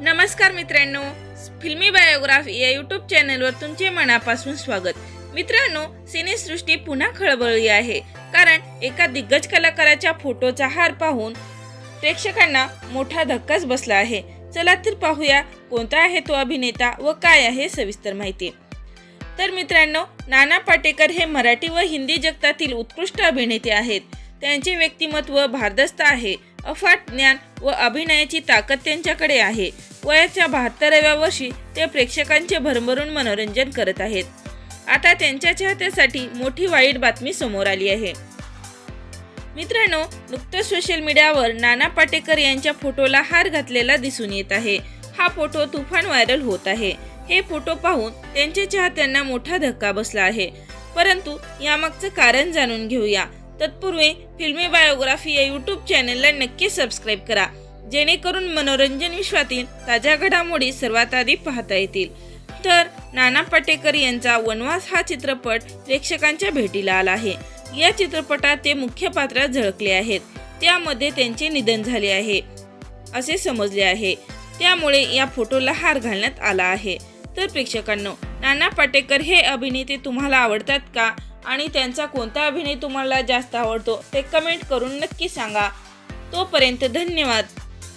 नमस्कार मित्रांनो फिल्मी बायोग्राफी या यूट्यूब चॅनलवर तुमचे मनापासून स्वागत. मित्रांनो सिनेसृष्टी पुन्हा खळबळली आहे. कारण एका दिग्गज कलाकाराच्या फोटोचा हार पाहून प्रेक्षकांना मोठा धक्काच बसला आहे. चला तर पाहूया कोणता आहे तो अभिनेता व काय आहे सविस्तर माहिती. तर मित्रांनो नाना पाटेकर हे मराठी व हिंदी जगतातील उत्कृष्ट अभिनेते आहेत. त्यांचे व्यक्तिमत्व भारदस्त आहे. अफाट ज्ञान व अभिनयाची ताकद त्यांच्याकडे आहे. वयाच्या बहात्तराव्या वर्षी ते प्रेक्षकांचे भरभरून मनोरंजन करत आहेत. आता त्यांच्या चाहत्यासाठी मोठी वाईट बातमी समोर आली आहे. मित्रांनो नुकतंच सोशल मीडियावर नाना पाटेकर यांच्या फोटोला हार घातलेला दिसून येत आहे. हा फोटो तुफान व्हायरल होत आहे. हे फोटो पाहून त्यांच्या चाहत्यांना मोठा धक्का बसला आहे. परंतु यामागचं कारण जाणून घेऊया. तत्पूर्वी फिल्मी बायोग्राफी या यूट्यूब चॅनलला नक्की सबस्क्राईब करा. जेणेकरून मनोरंजन विश्वातील ताज्या घडामोडी सर्वात आधी पाहता येतील. तर नाना पाटेकर यांचा वनवास हा चित्रपट प्रेक्षकांच्या भेटीला आला आहे. या चित्रपटात ते मुख्य पात्रात झळकले आहेत. त्यामध्ये त्यांचे निधन झाले आहे. असे समजले आहे. त्यामुळे या फोटोला हार घालण्यात आला आहे. तर प्रेक्षकांनो नाना पाटेकर हे अभिनेते तुम्हाला आवडतात का? आणि त्यांचा कोणता अभिनय तुम्हाला जास्त आवडतो ते कमेंट करून नक्की सांगा. तोपर्यंत धन्यवाद.